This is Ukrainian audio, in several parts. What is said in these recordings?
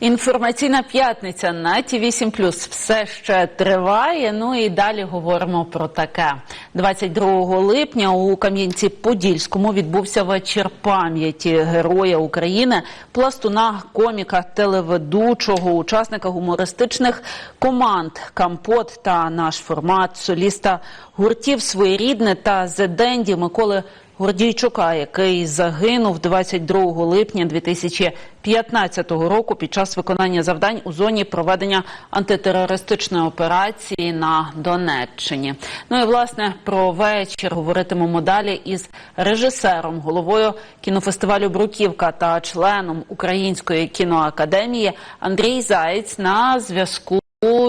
Інформаційна п'ятниця на ті 8 все ще триває. Ну і далі говоримо про таке. 22 липня у Кам'янці-Подільському відбувся вечір пам'яті героя України, пластуна, коміка, телеведучого, учасника гумористичних команд Кампот та наш формат, соліста гуртів своєрідне та Зеденді Миколи Гордійчука, який загинув 22 липня 2015 року під час виконання завдань у зоні проведення антитерористичної операції на Донеччині. Ну і власне про вечір говоритимемо далі із режисером, головою кінофестивалю Бруківка та членом Української кіноакадемії Андрій Заєць на зв'язку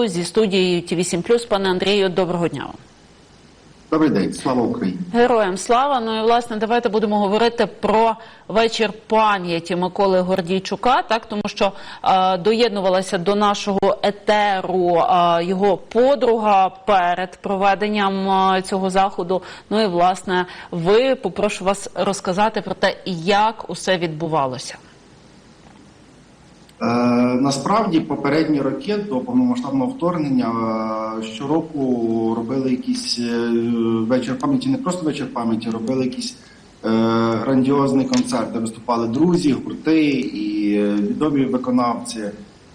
зі студією Ті 8 Пане Андрію, доброго дня. вам. Добрий день, слава Україні. Героям слава. Ну і власне давайте будемо говорити про вечір пам'яті Миколи Гордійчука, так тому що е, доєднувалася до нашого етеру е, його подруга перед проведенням е, цього заходу. Ну і власне, ви попрошу вас розказати про те, як усе відбувалося. Е, насправді, попередні роки до повномасштабного вторгнення е, щороку робили якийсь е, вечір пам'яті, не просто вечір пам'яті, робили якийсь е, грандіозний концерт, де виступали друзі, гурти і відомі виконавці.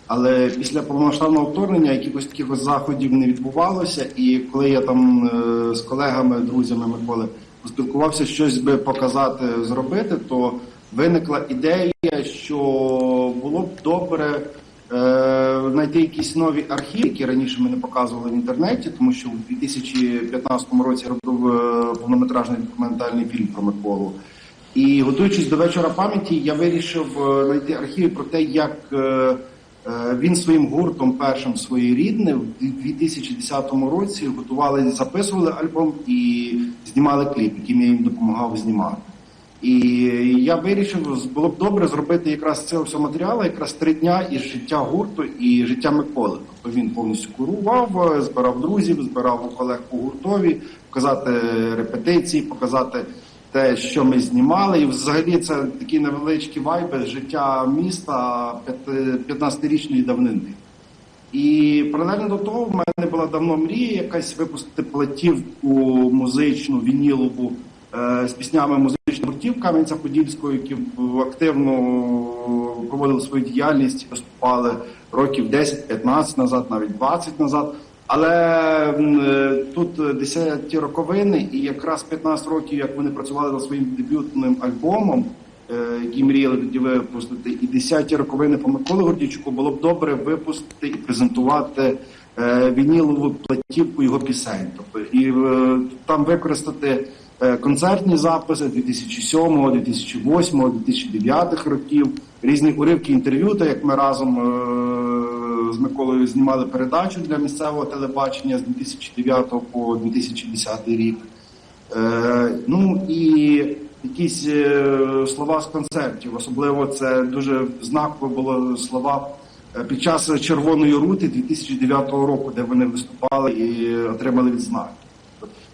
Але після повномасштабного вторгнення якихось таких заходів не відбувалося. І коли я там з колегами, друзями Миколи поспілкувався щось би показати, зробити, то виникла ідея, що було б добре е, знайти якісь нові архіви, які раніше ми не показували в інтернеті, тому що у 2015 році я робив е, повнометражний документальний фільм про Миколу. І готуючись до вечора пам'яті, я вирішив е, знайти архіви про те, як він своїм гуртом, першим своєрідне, в 2010 році готували, записували альбом і знімали кліп, яким я їм допомагав знімати. І я вирішив, було б добре зробити якраз цього всього матеріалу, якраз три дня із життя гурту і життя Миколи. Тобто він повністю курував, збирав друзів, збирав колег по гуртові, показати репетиції, показати те, що ми знімали. І взагалі це такі невеличкі вайби з життя міста 15-річної давнини. І паралельно до того в мене була давно мрія якась випустити платівку музичну, вінілову е, з піснями музичних гуртів Кам'янця-Подільського, які активно проводили свою діяльність, виступали років 10-15 назад, навіть 20 назад. Але е, тут 10 роковини, і якраз 15 років, як вони працювали над своїм дебютним альбомом, е, який мріяли тоді випустити, і 10 роковини по Миколі Гордійчуку, було б добре випустити і презентувати е, вінілову платівку його пісень. Тобто і там використати концертні записи 2007, 2008, 2009 років, різні уривки інтерв'ю, та як ми разом е, з Миколою знімали передачу для місцевого телебачення з 2009 по 2010 рік. Е, ну і якісь е, слова з концертів. Особливо це дуже знаково було слова е, під час Червоної рути 2009 року, де вони виступали і отримали відзнаки.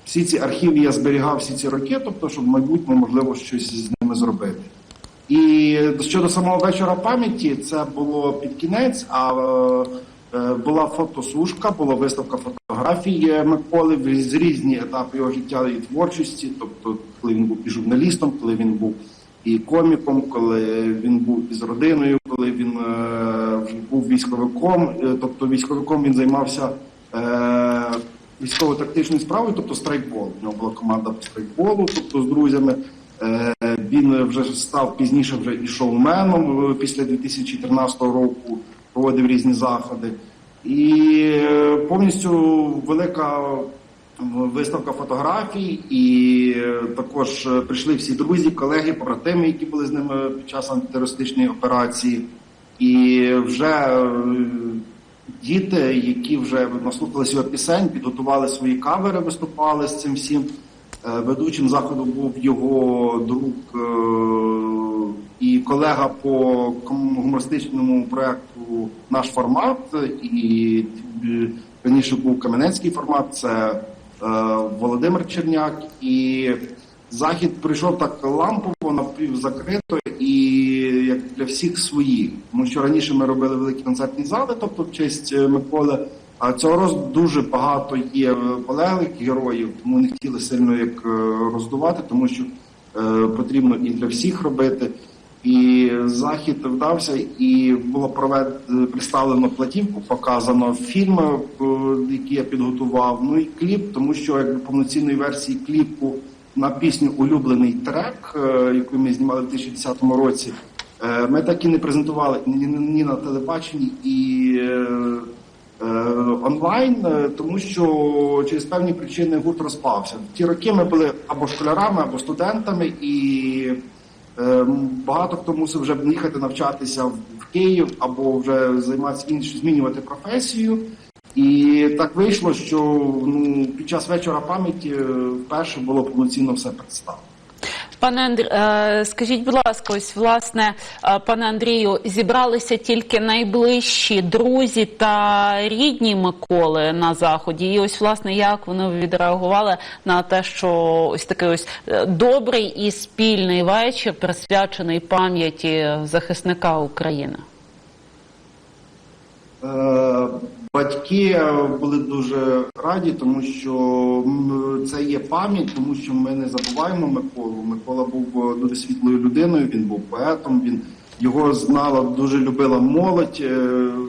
Всі ці архіви я зберігав всі ці роки, тобто, щоб в майбутньому можливо щось з ними зробити. І щодо самого вечора пам'яті, це було під кінець, а е, була фотосушка, була виставка фотографій Миколи з різні етапи його життя і творчості. Тобто, коли він був і журналістом, коли він був і коміком, коли він був із родиною, коли він е, був військовиком. Е, Тобто військовиком він займався е, військово-тактичною справою, тобто страйкбол. У нього була команда по страйкболу, тобто з друзями. Е, Він вже став пізніше вже і шоуменом е, після 2014 року, проводив різні заходи. І е, повністю велика виставка фотографій, і також прийшли всі друзі, колеги, побратими, які були з ними під час антитерористичної операції. І вже діти, які вже наслухалися його пісень, підготували свої кавери, виступали з цим всім. Е, Ведучим заходу був його друг е, і колега по гумористичному проекту Наш формат. І е, раніше був Кам'янецький формат. Це Володимир Черняк. І захід прийшов так лампово, напівзакрито, для всіх свої. Тому що раніше ми робили великі концертні зали, тобто в честь е, Миколи. А цього разу дуже багато є е, полеглих героїв, тому не хотіли сильно як е, роздувати, тому що е, потрібно і для всіх робити. І захід вдався, і було провед... представлено платівку, показано фільм, е, який я підготував. Ну і кліп, тому що якби повноцінної версії кліпу на пісню Улюблений трек, яку ми знімали в 2010 році. Е, Ми так і не презентували ні, на телебаченні і е, е, онлайн, тому що через певні причини гурт розпався. Ті роки ми були або школярами, або студентами, і багато хто мусив вже їхати навчатися в Київ або вже займатися іншою, змінювати професію. І так вийшло, що ну, під час вечора пам'яті вперше було повноцінно все представлено. Пане Андрій, е, скажіть, будь ласка, ось власне, е, пане Андрію, зібралися тільки найближчі друзі та рідні Миколи на заході. І ось власне як вони відреагували на те, що ось такий ось е, добрий і спільний вечір присвячений пам'яті захисника України. Батьки були дуже раді, тому що це є пам'ять, тому що ми не забуваємо Миколу. Микола був е, дуже світлою людиною, він був поетом. Він його знала, дуже любила молодь е,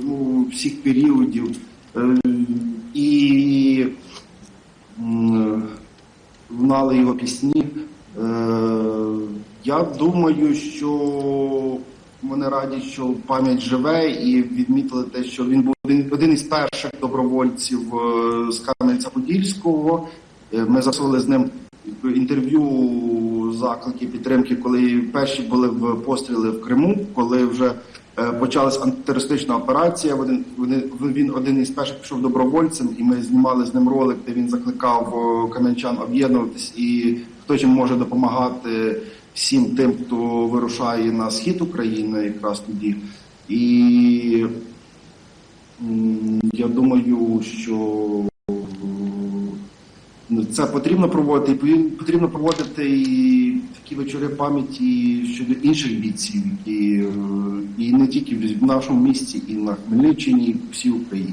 ну, всіх періодів. Е, І знали його пісні. Е, Я думаю, що вони раді, що пам'ять живе, і відмітили те, що він був один, один із перших добровольців е, з Кам'янця-Подільського. Е, Ми засували з ним інтерв'ю, заклики підтримки, коли перші були в постріли в Криму, коли вже е, почалась антитерористична операція. Один, вони- він один із перших пішов добровольцем, і ми знімали з ним ролик, де він закликав кам'янчан об'єднуватись і хто чим може допомагати всім тим, хто вирушає на схід України, якраз тоді. І я думаю, що е, це потрібно проводити, і потрібно проводити і такі вечори пам'яті щодо інших бійців, які е, і не тільки в нашому місті, і на Хмельниччині, і по всій Україні.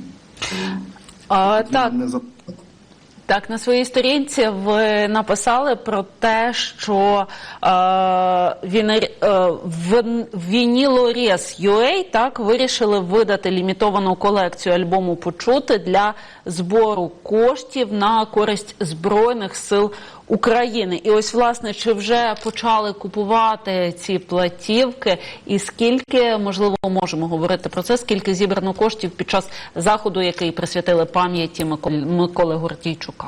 А, так, не. Так, на своїй сторінці ви написали про те, що е, він, е, в Вінілорез так вирішили видати лімітовану колекцію альбому Почути для збору коштів на користь збройних сил України. І ось власне чи вже почали купувати ці платівки, і скільки можливо можемо говорити про це? Скільки зібрано коштів під час заходу, який присвятили пам'яті Миколи, Гордійчука?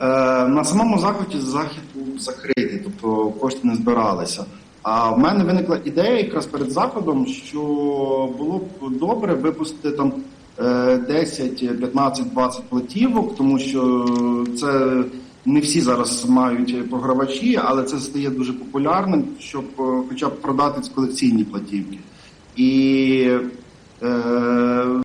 Е, На самому заході захід був закритий, тобто кошти не збиралися. А в мене виникла ідея якраз перед заходом, що було б добре випустити там е, 10, 15, 20 платівок, тому що це не всі зараз мають програвачі, але це стає дуже популярним, щоб е, хоча б продати колекційні платівки. І Е,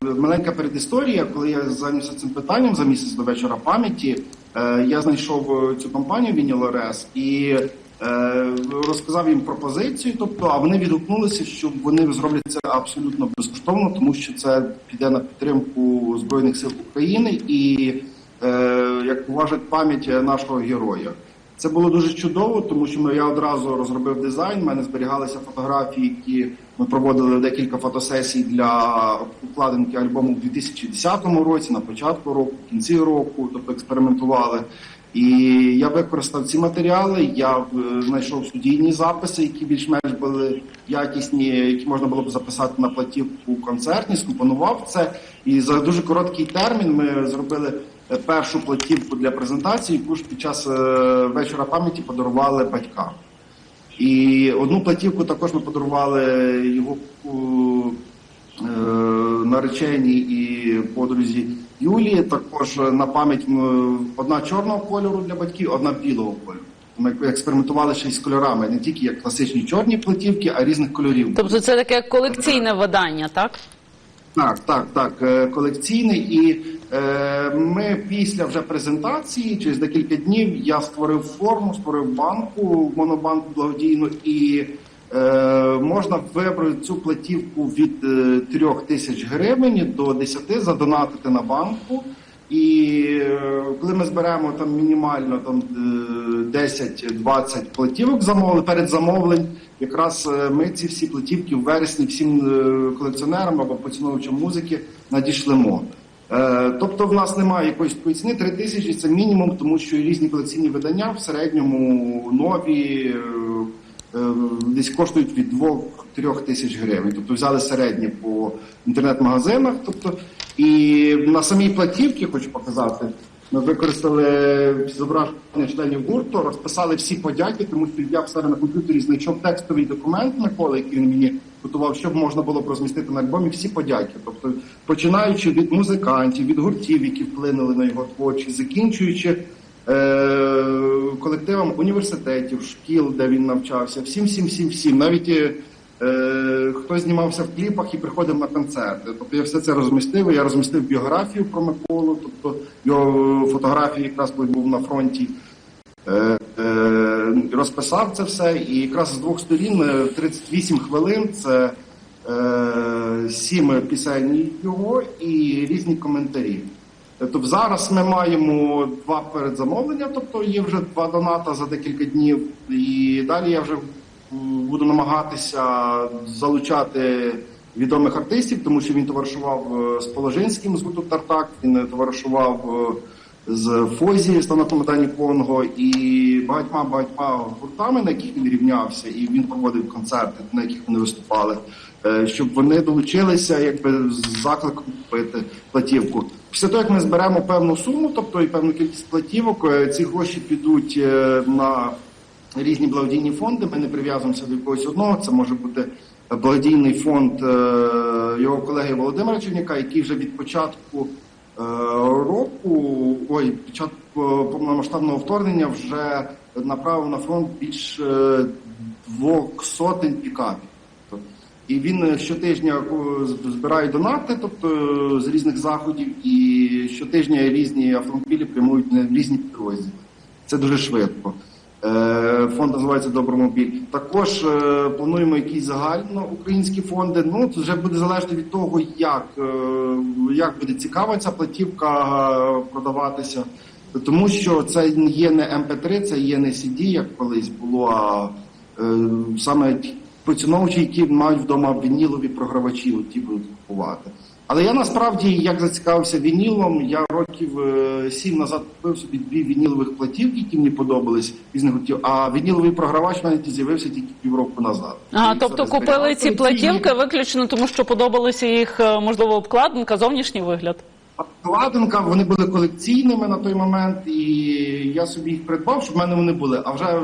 маленька передісторія, коли я зайнявся цим питанням за місяць до вечора пам'яті, е, я знайшов е, цю компанію Вінілорес і е, розказав їм пропозицію. Тобто, а вони відгукнулися, що вони зроблять це абсолютно безкоштовно, тому що це піде на підтримку збройних сил України і е, як уважать пам'ять нашого героя. Це було дуже чудово, тому що ми, я одразу розробив дизайн. У мене зберігалися фотографії, які ми проводили декілька фотосесій для укладинки альбому в 2010 році, на початку року, в кінці року, тобто експериментували. І я використав ці матеріали. Я е, знайшов студійні записи, які більш-менш були якісні, які можна було б записати на платівку концертні, скомпонував це. І за дуже короткий термін ми зробили е, першу платівку для презентації, яку ж під час е, вечора пам'яті подарували батькам. І одну платівку також ми подарували його е, нареченій і подрузі Юлії. Також на пам'ять одна чорного кольору для батьків, одна білого кольору. Ми експериментували ще й з кольорами, не тільки як класичні чорні платівки, а різних кольорів. Тобто це таке колекційне видання, так? Так, так, так, е, колекційний. І е, ми після вже презентації, через декілька днів, я створив форму, створив банку, монобанку благодійну і Е, можна вибрати цю платівку від е, 3 тисяч гривень до 10 задонатити на банку. І е, коли ми зберемо там мінімально там е, 10-20 платівок замовлень перед замовлень, якраз е, ми ці всі платівки в вересні всім е, колекціонерам або поціновувачам музики надішлемо. Е, Тобто в нас немає якоїсь ціни, 3 тисячі це мінімум, тому що різні колекційні видання в середньому нові е, е, десь коштують від 2-3 тисяч гривень. Тобто взяли середнє по інтернет-магазинах. Тобто, і на самій платівці, хочу показати, ми використали зображення членів гурту, розписали всі подяки, тому що я в себе на комп'ютері знайшов текстовий документ Миколи, який він мені готував, щоб можна було б розмістити на альбомі всі подяки. Тобто, починаючи від музикантів, від гуртів, які вплинули на його творчість, закінчуючи е, колективам університетів, шкіл, де він навчався, всім, всім, всім, всім. Навіть е, е, хто знімався в кліпах і приходив на концерти. Тобто я все це розмістив. Я розмістив біографію про Миколу, тобто його фотографії, якраз коли був на фронті. Е, е, розписав це все, і якраз з двох сторін е, 38 хвилин це сім пісень його і різні коментарі. Тобто зараз ми маємо два передзамовлення, тобто є вже два доната за декілька днів, і далі я вже буду намагатися залучати відомих артистів, тому що він товаришував е, з Положинським з гурту Тартак, він е, товаришував е, з Фозі станоком Дані Конго і багатьма багатьма гуртами, на яких він рівнявся, і він проводив концерти, на яких вони виступали, щоб вони долучилися, якби з закликом купити платівку. Після того, як ми зберемо певну суму, тобто і певну кількість платівок, ці гроші підуть на різні благодійні фонди. Ми не прив'язуємося до якогось одного. Це може бути благодійний фонд е, його колеги Володимира Черняка, який вже від початку е, року, ой, під час повномасштабного вторгнення вже направив на фронт більш е, двох сотень пікапів. І він е, щотижня е, збирає донати, тобто е, з різних заходів, і щотижня різні автомобілі прямують на різні підрозділи. Це дуже швидко. Е, Фонд називається Добромобіль. Також е, плануємо якісь загальноукраїнські фонди. Ну це вже буде залежати від того, як, е, як буде цікава ця платівка продаватися. Тому що це є не МП3, це є не CD, як колись було, а саме ті поціновувачі, які мають вдома вінілові програвачі, от ті будуть купувати. Але я насправді як зацікавився вінілом, я років е, сім назад купив собі дві вінілових платівки, які мені подобались різних гуртів, а вініловий програвач навіть з'явився тільки півроку назад. А, І тобто купили зберігав. ці платівки виключно тому, що подобалися їх, е, можливо, обкладинка, зовнішній вигляд. Обкладинка, вони були колекційними на той момент, і я собі їх придбав, щоб в мене вони були. А вже е,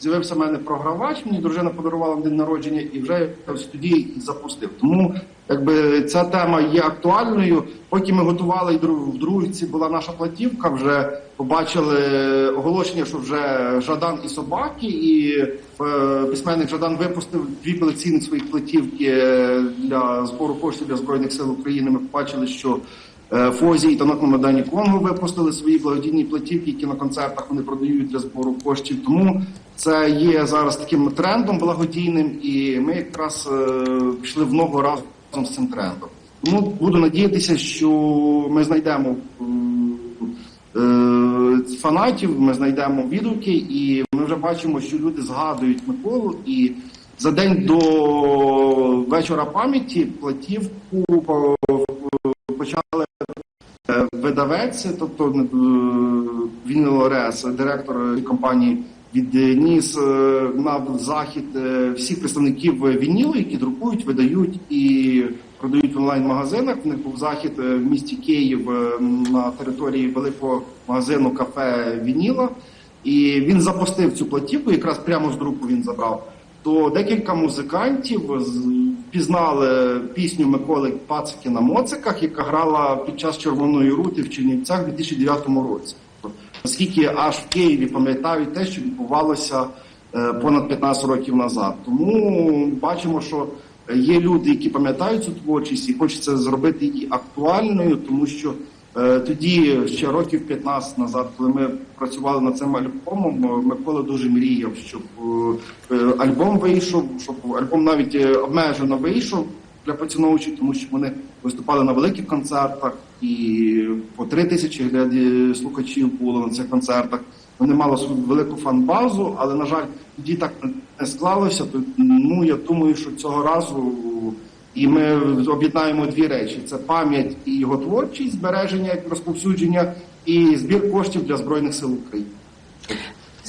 з'явився в мене програвач, мені дружина подарувала на день народження, і вже я в їх запустив. Тому якби ця тема є актуальною. Поки ми готували в другці була наша платівка, вже побачили оголошення, що вже Жадан і собаки, і е, письменник Жадан випустив дві колекційні своїх платівки для збору коштів для збройних сил України. Ми побачили, що Фозі і Танок на Майдані Конго випустили свої благодійні платівки, які на концертах вони продають для збору коштів. Тому це є зараз таким трендом благодійним, і ми якраз е, пішли в ногу разом з цим трендом. Тому буду надіятися, що ми знайдемо е, фанатів, ми знайдемо відгуки, і ми вже бачимо, що люди згадують Миколу і. За день до вечора пам'яті платівку почали Е, Видавець, тобто е, він Лорес, директор компанії, відніс е, на захід е, всіх представників вінілу, які друкують, видають і продають в онлайн-магазинах. В них був захід е, в місті Київ е, на території великого магазину кафе Вініла. І він запустив цю платівку, якраз прямо з друку він забрав. То декілька музикантів з- впізнали пісню Миколи Пацики на моциках, яка грала під час Червоної рути в Чернівцях у 2009 році. Оскільки аж в Києві пам'ятають те, що відбувалося е, понад 15 років назад. Тому бачимо, що є люди, які пам'ятають цю творчість і хочеться зробити її актуальною, тому що Тоді, ще років 15 назад, коли ми працювали над цим альбомом, е, Микола дуже мріяв, щоб е, е, альбом вийшов, щоб альбом навіть е, обмежено вийшов для поціновувачів, тому що вони виступали на великих концертах, і по три тисячі слухачів було на цих концертах. Вони мали свою велику фан-базу, але на жаль, тоді так не склалося. То ну я думаю, що цього разу і ми об'єднаємо дві речі: це пам'ять і його творчість, збереження розповсюдження, і збір коштів для збройних сил України.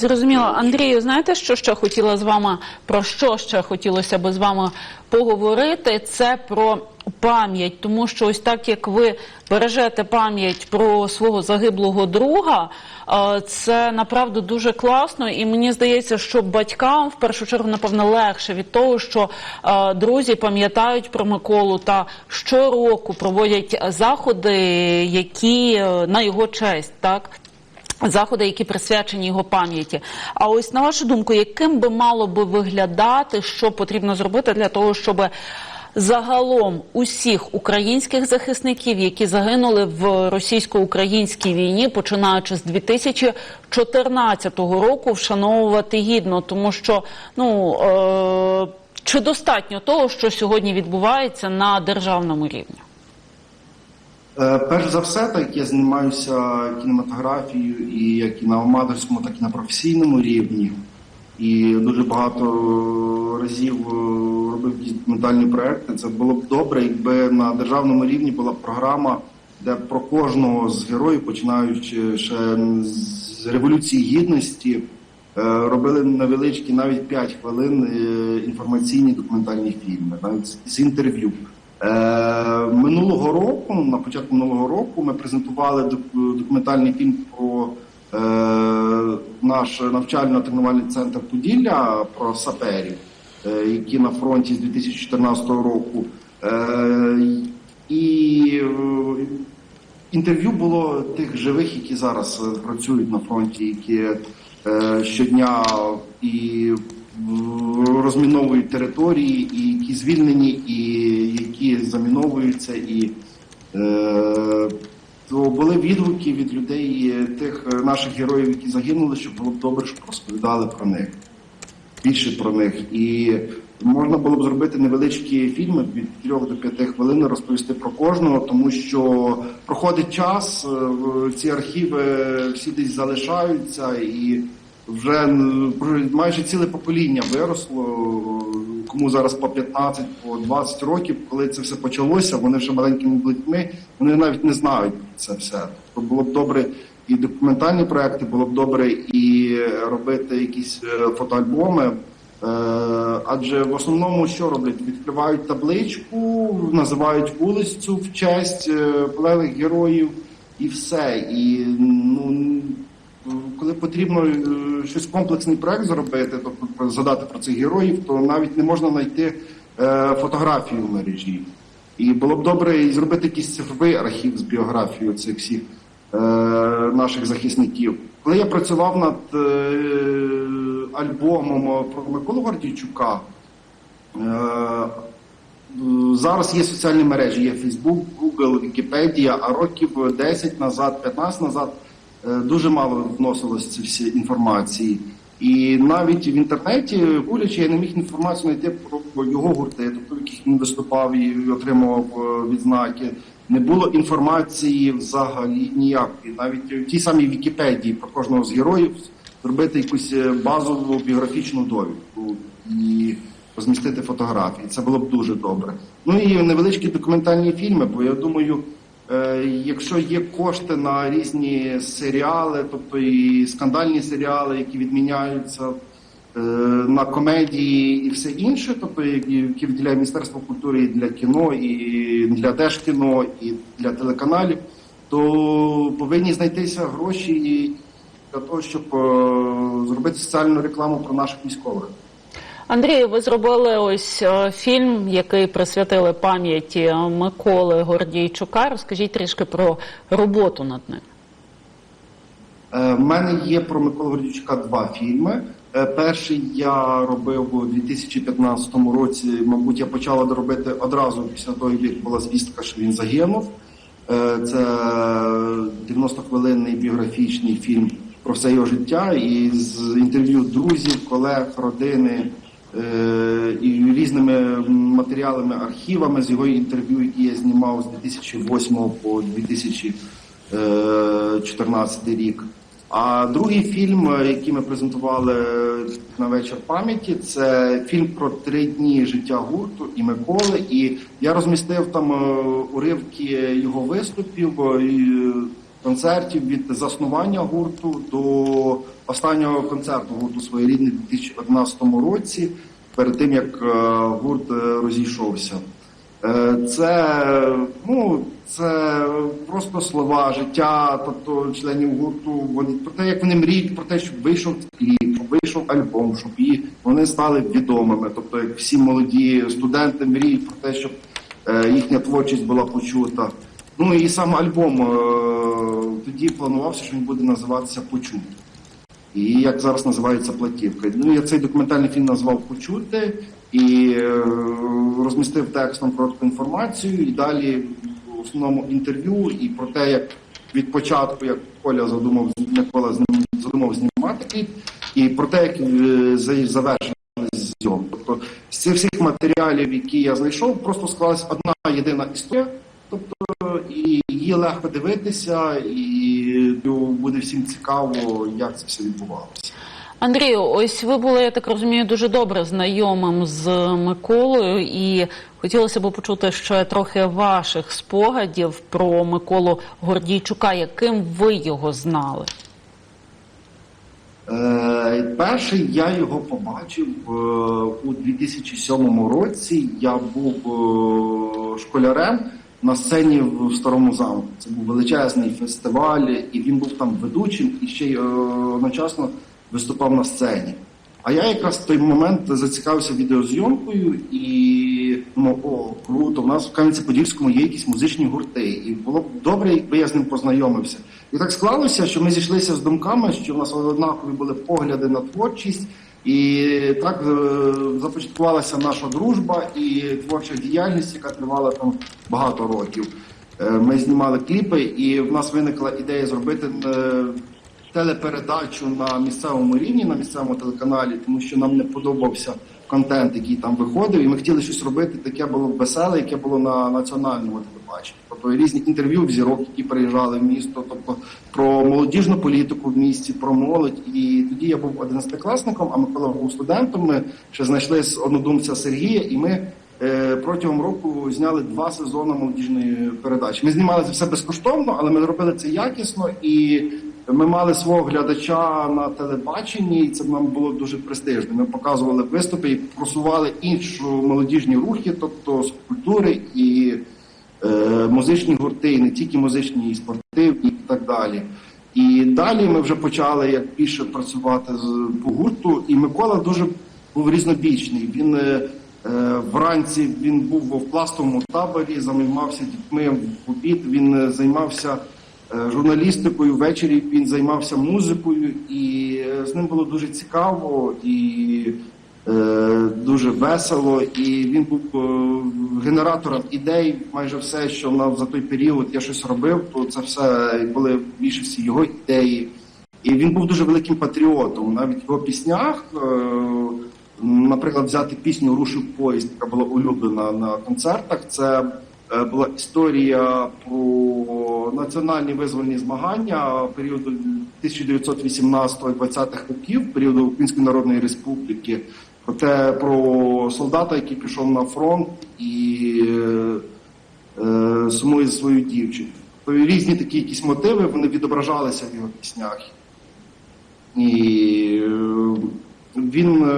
Зрозуміло, Андрію, знаєте, що ще хотіла з вами про що ще хотілося би з вами поговорити? Це про пам'ять, тому що ось так як ви бережете пам'ять про свого загиблого друга, е, це направду дуже класно, і мені здається, що батькам в першу чергу напевно легше від того, що е, друзі пам'ятають про Миколу та щороку проводять заходи, які е, на його честь, так. Заходи, які присвячені його пам'яті. А ось на вашу думку, яким би мало би виглядати, що потрібно зробити для того, щоб загалом усіх українських захисників, які загинули в російсько-українській війні, починаючи з 2014 року, вшановувати гідно, тому що ну е- чи достатньо того, що сьогодні відбувається на державному рівні? Е, Перш за все, так я займаюся кінематографією і як і на аматорському, так і на професійному рівні. І дуже багато разів е, робив документальні проекти. Це було б добре, якби на державному рівні була б програма, де про кожного з героїв, починаючи ще з революції гідності, е, робили невеличкі, навіть 5 хвилин е, інформаційні документальні фільми, навіть з інтерв'ю. Е, Минулого року, на початку минулого року, ми презентували документальний фільм про е, наш навчально-тренувальний центр Поділля про саперів, е, які на фронті з 2014 року. І інтерв'ю було тих живих, які зараз працюють на фронті, які щодня і розміновують території, і які звільнені, і які заміновуються, і е, то були відгуки від людей, е, тих е, наших героїв, які загинули, що було б добре, щоб розповідали про них більше про них. І можна було б зробити невеличкі фільми від 3 до 5 хвилин, розповісти про кожного, тому що проходить час, е, ці архіви всі десь залишаються, і вже майже ціле покоління виросло. Кому зараз по 15, по 20 років, коли це все почалося, вони вже маленькими дітьми, вони навіть не знають це все. Тобто було б добре і документальні проекти, було б добре і робити якісь е, фотоальбоми. Е, Адже в основному що роблять? Відкривають табличку, називають вулицю в честь е, полеглих героїв і все. І ну коли потрібно е, щось комплексний проект зробити, тобто згадати про цих героїв, то навіть не можна знайти е, фотографію в мережі. І було б добре зробити якийсь цифровий архів з біографією цих всіх е, наших захисників. Коли я працював над альбомом про Миколу Гордійчука, Зараз є соціальні мережі, є Facebook, Google, Wikipedia, а років 10 назад, 15 назад дуже мало вносилось ці всі інформації. І навіть в інтернеті, гулячи, я не міг інформацію знайти про його гурти, тобто в яких він виступав і отримував е, відзнаки. Не було інформації взагалі ніякої. Навіть в тій самій Вікіпедії про кожного з героїв зробити якусь е, базову біографічну довідку і розмістити фотографії. Це було б дуже добре. Ну і невеличкі документальні фільми, бо я думаю, е, якщо є кошти на різні серіали, тобто і скандальні серіали, які відміняються. е, На комедії і все інше, тобто які, які виділяє Міністерство культури і для кіно, і для Держкіно, і для телеканалів, то повинні знайтися гроші і для того, щоб е, зробити соціальну рекламу про наших військових. Андрію, ви зробили ось е, фільм, який присвятили пам'яті Миколи Гордійчука. Розкажіть трішки про роботу над ним. Е, В мене є про Миколу Гордійчука два фільми. Е, Перший я робив у 2015 році. Мабуть, я почала робити одразу після того, як була звістка, що він загинув. Е, Це 90-хвилинний біографічний фільм про все його життя і з інтерв'ю друзів, колег, родини е, і різними матеріалами, архівами з його інтерв'ю, які я знімав з 2008 по 2014 рік. А другий фільм, е, який ми презентували на вечір пам'яті, це фільм про три дні життя гурту і Миколи. І я розмістив там е, уривки його виступів, е, концертів від заснування гурту до останнього концерту гурту своєрідний у 2011 році, перед тим як е, гурт е, розійшовся. Е, Це ну це просто слова життя, тобто членів гурту. Вони про те, як вони мріють, про те, щоб вийшов кліп, вийшов альбом, щоб і вони стали відомими. Тобто, як всі молоді студенти мріють про те, щоб їхня творчість була почута. Ну і сам альбом тоді планувався, що він буде називатися Почути. І як зараз називається платівка. Ну, я цей документальний фільм назвав Почути і е, розмістив текстом коротку інформацію, і далі в основному інтерв'ю і про те, як від початку, як Коля задумав, Микола задумав знімати кліп, і про те, як е, за- завершили зйом. Тобто з цих всіх матеріалів, які я знайшов, просто склалась одна єдина історія. Тобто і її легко дивитися, і ну, буде всім цікаво, як це все відбувалося. Андрію, ось ви були, я так розумію, дуже добре знайомим з Миколою, і хотілося б почути ще трохи ваших спогадів про Миколу Гордійчука, яким ви його знали. Е, перший я його побачив е, у 2007 році. Я був е, школярем на сцені в старому замку. Це був величезний фестиваль, і він був там ведучим і ще й е, одночасно виступав на сцені. А я якраз в той момент зацікавився відеозйомкою і думав, о, круто, у нас в Кам'янці-Подільському є якісь музичні гурти. І було б добре, якби я з ним познайомився. І так склалося, що ми зійшлися з думками, що в нас однакові були погляди на творчість, і так е, започаткувалася наша дружба і творча діяльність, яка тривала там багато років. Е, Ми знімали кліпи, і в нас виникла ідея зробити е, телепередачу на місцевому рівні, на місцевому телеканалі, тому що нам не подобався контент, який там виходив, і ми хотіли щось робити таке було веселе, яке було на національному телебаченні. Тобто різні інтерв'ю в зірок, які приїжджали в місто, тобто про молодіжну політику в місті, про молодь. І тоді я був одинадцятикласником, а Микола був студентом. Ми ще знайшли однодумця Сергія, і ми е, протягом року зняли два сезони молодіжної передачі. Ми знімали це все безкоштовно, але ми робили це якісно і. Ми мали свого глядача на телебаченні, і це нам було дуже престижно. Ми показували виступи і просували інші молодіжні рухи, тобто з культури і е, музичні гурти, і не тільки музичні, і спортивні, і так далі. І далі ми вже почали як більше працювати по гурту. І Микола дуже був різнобічний. Він е, е, вранці він був в пластовому таборі, займався дітьми в обід. Він е, займався журналістикою. Ввечері він займався музикою, і е, з ним було дуже цікаво і е, дуже весело. І він був е, генератором ідей. Майже все, що на за той період я щось робив, то це все були більшості його ідеї. І він був дуже великим патріотом. Навіть в його піснях, е, наприклад, взяти пісню Рушив поїзд, яка була улюблена на концертах. Це е, була історія про національні визвольні змагання періоду 1918-20-х років, періоду Української Народної Республіки. Про те про солдата, який пішов на фронт і е, е, сумує за свою дівчину. Різні такі якісь мотиви вони відображалися в його піснях. І е, він е,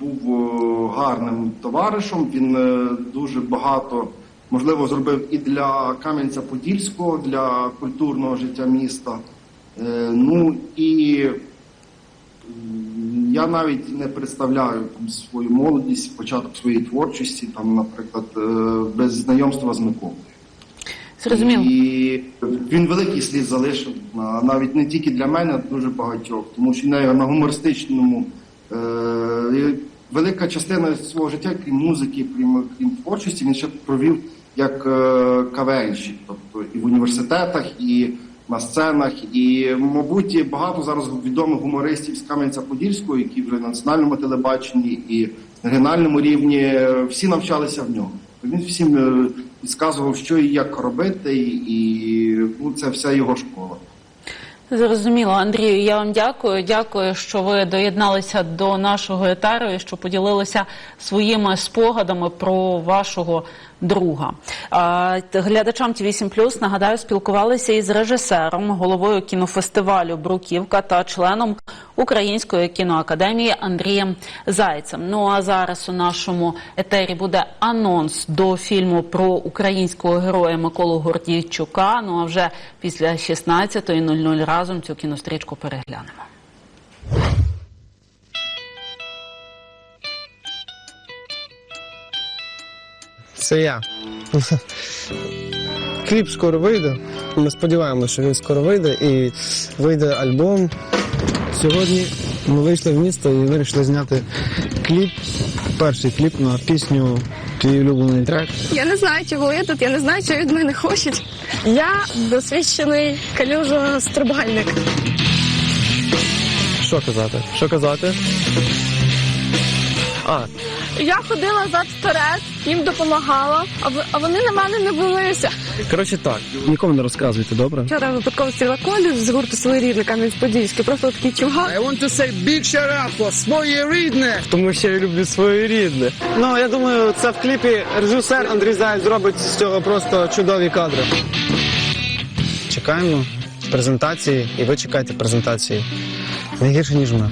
був е, гарним товаришем, він е, дуже багато, можливо, зробив і для Кам'янця-Подільського, для культурного життя міста. Е, Ну і я навіть не представляю там, свою молодість, початок своєї творчості, там, наприклад, без знайомства з Миколою. Зрозуміло. І він великий слід залишив навіть не тільки для мене, а дуже багатьох, тому що на, гумористичному е, велика частина свого життя, крім музики, крім, крім творчості, він ще провів як е, КВНщик, тобто і в університетах, і на сценах, і, мабуть, багато зараз відомих гумористів з Кам'янця-Подільського, які вже на національному телебаченні і на регіональному рівні е, всі навчалися в нього. Він всім е, підказував, що і як робити, і ну, це вся його школа. Зрозуміло, Андрію. Я вам дякую. Дякую, що ви доєдналися до нашого етару і що поділилися своїми спогадами про вашого друга. Глядачам Т8+, нагадаю, спілкувалися із режисером, головою кінофестивалю Бруківка та членом Української кіноакадемії Андрієм Зайцем. Ну а зараз у нашому етері буде анонс до фільму про українського героя Миколу Гордійчука. Ну а вже після 16.00 разом цю кінострічку переглянемо. Це я. Кліп скоро вийде. Ми сподіваємося, що він скоро вийде і вийде альбом. Сьогодні ми вийшли в місто і вирішили зняти кліп. Перший кліп на пісню Твій улюблений трек. Я не знаю, чого я тут, я не знаю, що від мене хочуть. Я досвідчений калюжо-стрибальник. Що казати? Що казати? А, Я ходила зад вперед, їм допомагала, а в- а вони на мене не велися. коротше так, нікому не розказуйте, добре? Вчора випадково стріла колі з гурту своєрідний Кам'янець-Подільський, просто такий чугак. I want to say big shout out for своєрідне. Тому що я люблю своєрідне. Ну, я думаю, це в кліпі режисер Андрій Заєць зробить з цього просто чудові кадри. Чекаємо презентації, і ви чекайте презентації. Не гірше, ніж ми.